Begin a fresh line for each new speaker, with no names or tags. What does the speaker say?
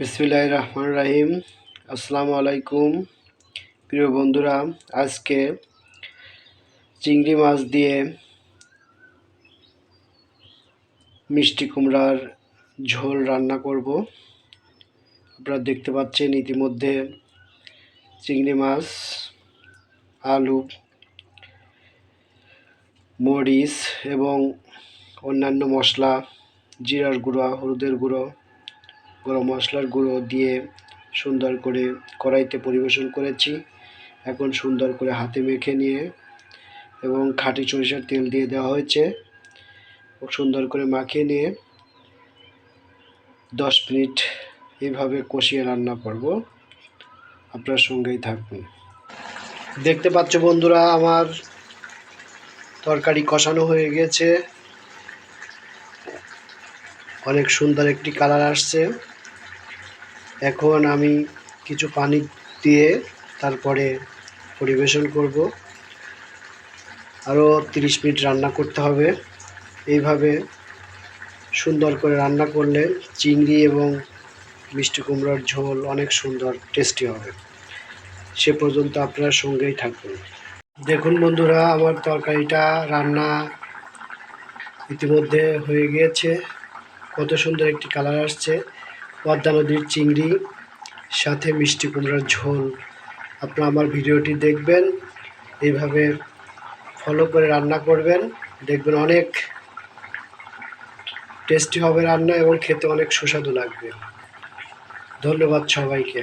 বিসমিল্লাহ রহমান রাহিম। আসসালামু আলাইকুম। প্রিয় বন্ধুরা, আজকে চিংড়ি মাছ দিয়ে মিষ্টি কুমড়ার ঝোল রান্না করব। আপনারা দেখতে পাচ্ছেন ইতিমধ্যে চিংড়ি মাছ, আলু, মরিচ এবং অন্যান্য মশলা, জিরার গুঁড়ো, হলুদের গুঁড়ো গরম মশলার গুঁড়ো দিয়ে সুন্দর করে কড়াইতে পরিবেশন করেছি। এখন সুন্দর করে হাতে মেখে নিয়ে এবং খাঁটি সরিষার তেল দিয়ে দেওয়া হয়েছে। সুন্দর করে মাখিয়ে নিয়ে দশ মিনিট এইভাবে কষিয়ে রান্না করব। আপনার সঙ্গেই থাকবেন দেখতে পাচ্ছ বন্ধুরা, আমার তরকারি কষানো হয়ে গেছে। অনেক সুন্দর একটি কালার আসছে। এখন আমি কিছু পানি দিয়ে তারপরে পরিবেশন করব। আরও তিরিশ মিনিট রান্না করতে হবে। এইভাবে সুন্দর করে রান্না করলে চিংড়ি এবং মিষ্টি কুমড়োর ঝোল অনেক সুন্দর, টেস্টি হবে। সে পর্যন্ত আপনারা সঙ্গেই থাকবেন দেখুন বন্ধুরা, আমার তরকারিটা রান্না ইতিমধ্যে হয়ে গিয়েছে। কত সুন্দর একটি কালার আসছে। পদ্মা নদীর চিংড়ি, সাথে মিষ্টি কুমড়ার ঝোল। আপনারা আমার ভিডিওটি দেখবেন, এইভাবে ফলো করে রান্না করবেন। দেখবেন অনেক টেস্টি হবে রান্না এবং খেতে অনেক সুস্বাদু লাগবে। ধন্যবাদ সবাইকে।